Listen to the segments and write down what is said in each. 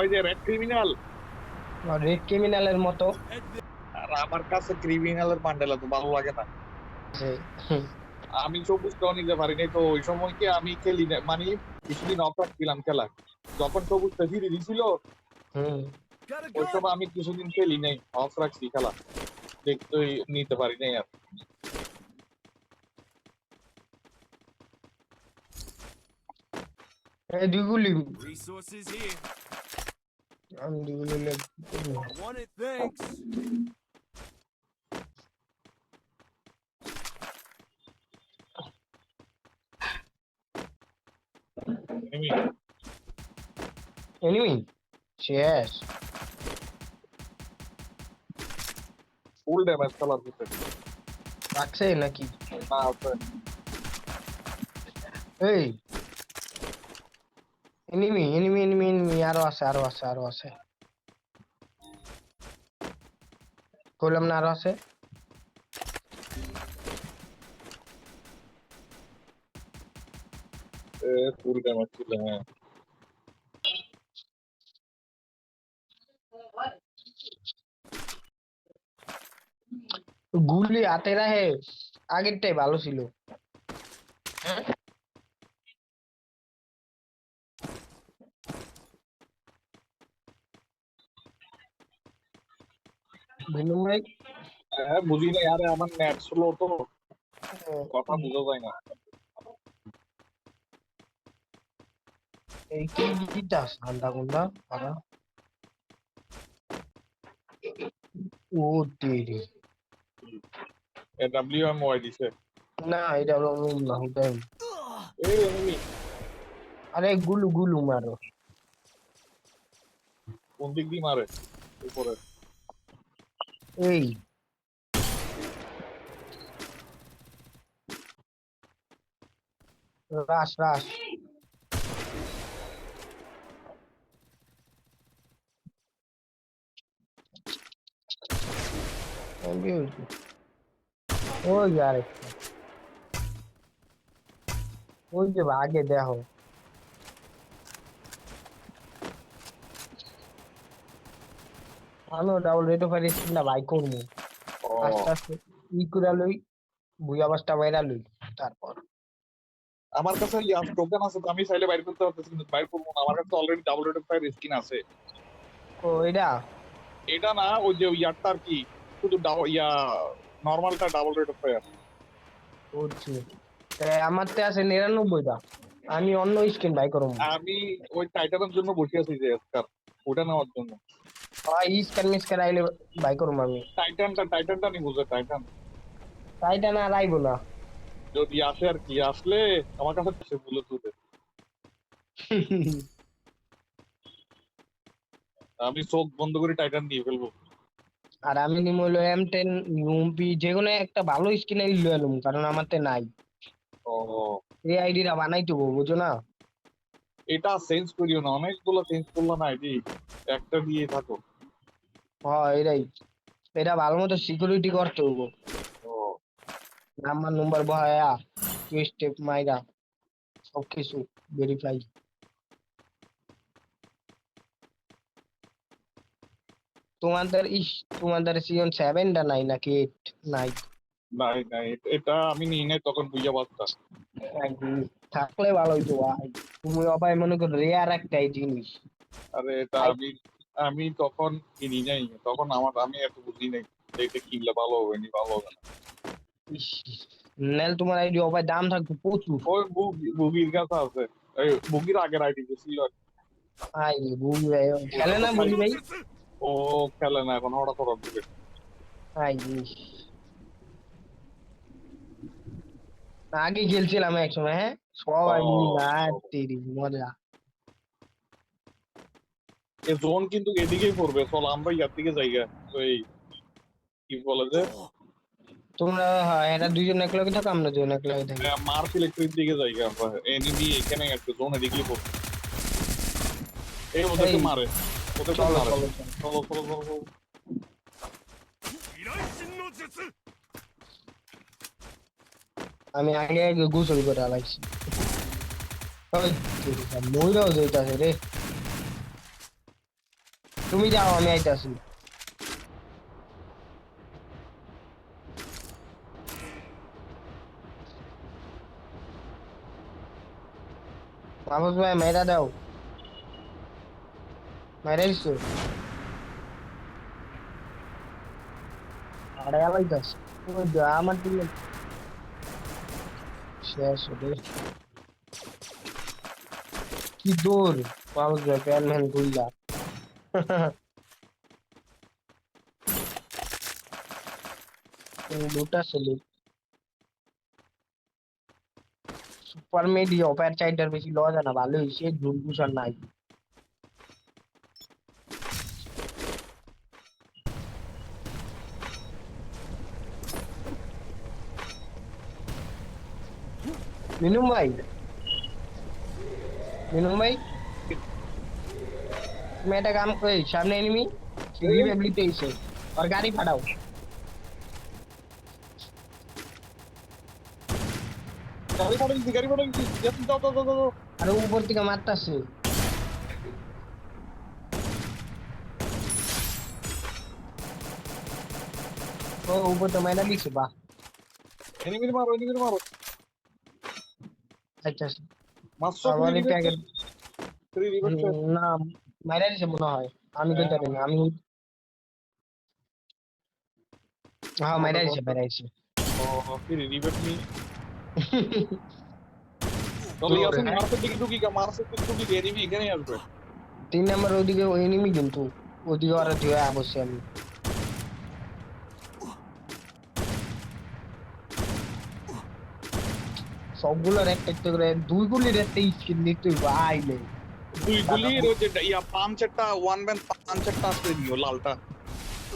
ওই যে red criminal red ক্রিমিনালের মতো। আর আমার কাছে ক্রিমিনালের বান্ডেল তো ভালো লাগে না। আমি সবুজটাও নিতে পারি নাই তো ওই সময় কি আমি খেলি না? মানে কিছুদিন অফ রাখছিলাম খেলা যখন সবুজটা ফিরে দিছিল ওই সময় আমি কিছুদিন খেলি নাই অফ রাখছি খেলা। দেখতে নিতে পারি নাই আর। Resources here. আমি দুইগুলি লে- I want it, thanks. এমনি এনিমি শেষ ফুল ড্যামেজ খেলার ভিতরে রাখছে নাকি না আছে এই Enemy enemy enemy enemy আরও আছে আরও আছে আরও আছে. কইলাম না আরও আছে. ফুল ড্যামেজ ছিল হ্যাঁ। গুলি হাতে রাখে আগেরটাই ভালো ছিল। ভিনু ভাই? হ্যাঁ বুঝি না আরে আমার নেট স্লো তো। কথা বোঝা যায় না। এই কি ঠান্ডা গুন্ডা পারা ও তেরি ডাব্লিউ এম ওয়াই দিছে। না এটা হলো না হুদাই এই এনিমি আরে গুলু গুলু মারো। কোন দিক দিয়ে মারে? উপরে। এই রাস রাস ওই আর একটা ওই যে আগে দেখো আমি ডাবল রেটো পারিস না ভাই করব। আস্তে আস্তে ই করে লই বুয়া বাসটা বাইরা লই তারপর। আমার কাছে ইয়ার টোকেন আছে তো আমি চাইলে বাইর করতে পারতেছি কিন্তু বাইর করব না। আমার কাছে already double red fire skin আছে। ও এটা? এটা না ওই যে ইয়ারটা আর কি শুধু ইয়া নরমালটা ডাবল রেড ফায়ার বুঝছি। আমার তো আছে নিরানব্বইটা। আমি অন্য স্কিন বাই করব। আমি ওই টাইটানের জন্য বসে আছি যে স্কার ওটা নেওয়ার জন্য। হয় স্ক্যান মিসক্যান আইলে বাই করব আমি। টাইটানটা টাইটানটা নি বুঝে টাইটান তাইটা না আর আইবো না। যদি আসে আর কি আসলে আমার কাছে সে বলে তুলে আমি চোখ বন্ধ করে টাইটান নিয়ে ফেলব। আর আমি নিম হইল এম টেন ইউপি যে কোনো একটা ভালো স্কিন আই লয়ে এলুম কারণ আমার তে নাই। ও। এই আইডিটা বানাইতে হব বুঝো না? এটা চেঞ্জ করিও না অনেকগুলো চেঞ্জ করল না আইডি একটা দিয়ে থাকো। হ্যাঁ এটাই। এটা ভালো মতো সিকিউরিটি করতে হব নাম্বার নম্বর বহায়া টু স্টেপ মাইরা সব কিছু ভেরিফাই তোমাদের ইস তোমাদের সিজন সেভেনটা নাই নাকি এইট নাই। নাই নাই এটা আমি নিই নাই তখন বুঝা পারতাম থাকলে ভালো হইতো ভাই। তুমি অবাই মনে করো রেয়ার একটাই জিনিস। আরে এটা আমি আমি তখন কিনি নাই তখন আমার আমি এত বুঝি নাই এটা কিনলে ভালো হবে নি ভালো হবে না। নেল তোমার আইডি অবাই দাম থাকতো প্রচুর। ওই বুগির কাছে আছে। এই বুগির আগের আইডি যে ছিল। আই বুঝি ভাই খেলে না বুঝি ভাই? ও খেলে না এখন হঠাৎ হঠাৎ ঢুকে আই আগে খেলছিলাম একসময় হ্যাঁ? সবাই। মিলে না তেরি মজা। এ জোন কিন্তু এদিকেই পড়বে চল আমরা ইয়ার দিকে জায়গা ওই কি বলে যে তোমরা হ্যাঁ এটা দুইজন এক লগে থাকো আমরা দুজন এক লগে থাকি মার্চ ইলেকট্রিক দিকে জায়গা আমরা এনিমি এখানে একটা জোন এদিকেই পড়বে এই ওদেরকে এই। মারে ওদেরকে চলো মারে চলো চলো। চলো চলো চলো চলো।依頼神の術 আমি আগে আগে গোসল করে আলাইছি ওই মইরাও যাইতাছে রে তুমি যাও, আমি আইতাছি। মাহফুজ ভাই মেয়েরা দাও। আমার দিলে। শেষ কি দূর মাহফুজ ভাই, প্যান ম্যান लूटा सली सुपर में डी ओपेर चाइडर में लो जाना वाले इसे झूल घुसन ना आई मिनुम भाई? मिनुम भाई? ভাই মিনু ভাই তুমি একটা কাম করি সামনে এনিমি রিভেবলিতে এসে আর গাড়ি পাঠাও গাড়ি পড়ে গেছি গাড়ি পড়ে গেছি যাচ্ছি, দাও দাও দাও দাও আর উপর থেকে মারতাছে ও উপর তো মাইনা দিছে বাহ এনিমি মারো এনিমি মারো আচ্ছা মারছো আমার এই প্যাকেট থ্রি রিভার্স না মাইনা দিছে মনে হয়। আমি তো জানি না আমি হ্যাঁ মাইনা দিছে মাইনা দিছে। ও রিভার্স নি তবে জোরে, আসেন হ্যাঁ। দিকে ঢুকি গা মারসের দিকে ঢুকি গা এনিমি এখানে আসবে। তিন নম্বর ওদিকে এনিমি কিন্তু ওদিকে ওরা দিয়ে অবশ্যই আমি। সবগুলোর একটা একটা করে দুই গুলির একটা স্কিন নিতে হইব আইলে। দুই ওই যে ইয়া ওয়ান পাঁচটা আসলে দিও লালটা।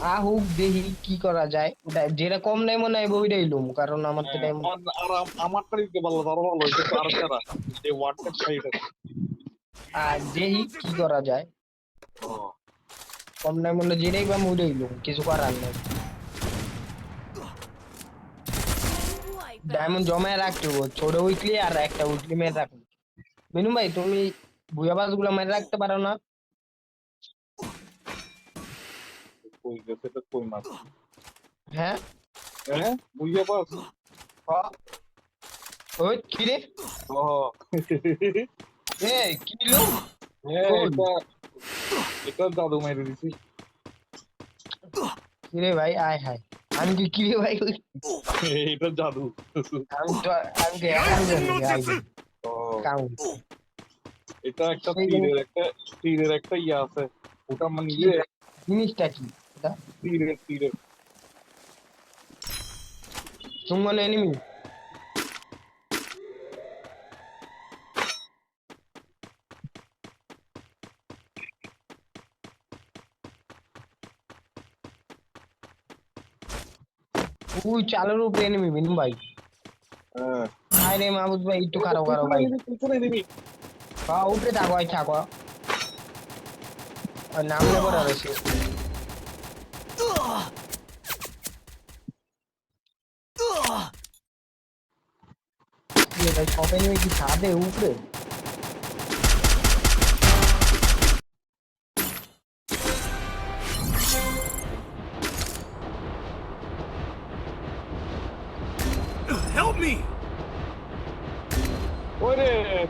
আহুক দেখি কি করা যায়। ওটা- যেটা কম নেই মনে হয় ওইটাই লুম কারণ আমার তো টাইম আর আর আম- আমারটা দিতে ভালো আরও ভালো হইছে আরও সেরা যে ওয়াটসঅ্যাপ সাইডে আর যেই কি করা যায়। কম নেই মনে হয় যেটাই বা ওইটাই লুম কিছু করার নেই। ডায়মন্ড জমায় রাখতে ছোট উইকলি আর একটা উইকলি মেয়ে রাখুন। মিনু ভাই তুমি বুয়াবাজগুলো মেরে রাখতে পারো না। কই গেছে তো কই মাছ? হ্যাঁ? হ্যাঁ? বুঝিয়ে পাস ওই কি রে? ও এ কি লো হ্যাঁ এটা এটা দাদু মেরে দিছি। কি রে ভাই? আয় হায় আমি কি কি রে ভাই? এটা জাদু আমি আমি ও। কাউন্ট। এটা একটা তীরের একটা তীরের একটা ইয়ে আছে। ওটা মানে ইয়ে। জিনিসটা কি? এটা? তীরের তীরের। সুমন এনিমি ওই চালের উপরে এনিমি বিনু ভাই। হ্যাঁ। আয় রে মাহবুব ভাই একটু খারাপ খারাপ ভাই। পিছনে হ্যাঁ উপরে থাকো আয় থাকো আর নাম নেব না বেশি কি রে ভাই সব এনিমি কি ছাদে উপরে Help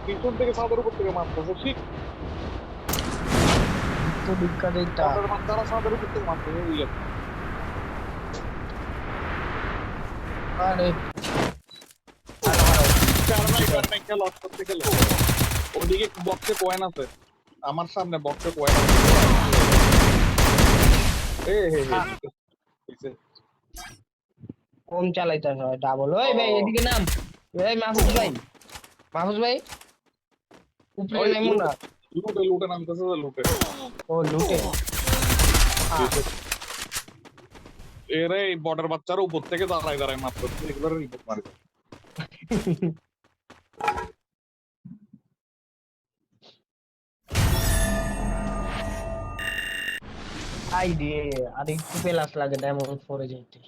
পিছন থেকে ছাদের উপর থেকে মারতেছে ঠিক? তো মাথারা ছাদের উপর থেকে মারতেছে ওই আর। ওদিকে বক্সে কয়েন আছে। আমার সামনে বক্সে কয়েন আছে। এ হে হে হইছে। কম চালাইতে হয়? ডাবল ওই ভাই এদিকে নাম। এই মাহফুজ ভাই। মাহফুজ ভাই? উপরে নামো না। লুটে লুটে নামতেছে লুটে। ও লুটে। এরা এই বর্ডার বাচ্চারা উপর থেকে দাঁড়ায় দাঁড়ায় মাত্র এগুলো রিপোর্ট মারে আই আর একটু পেলাস লাগে ডায়মন্ড ফোরে যেতে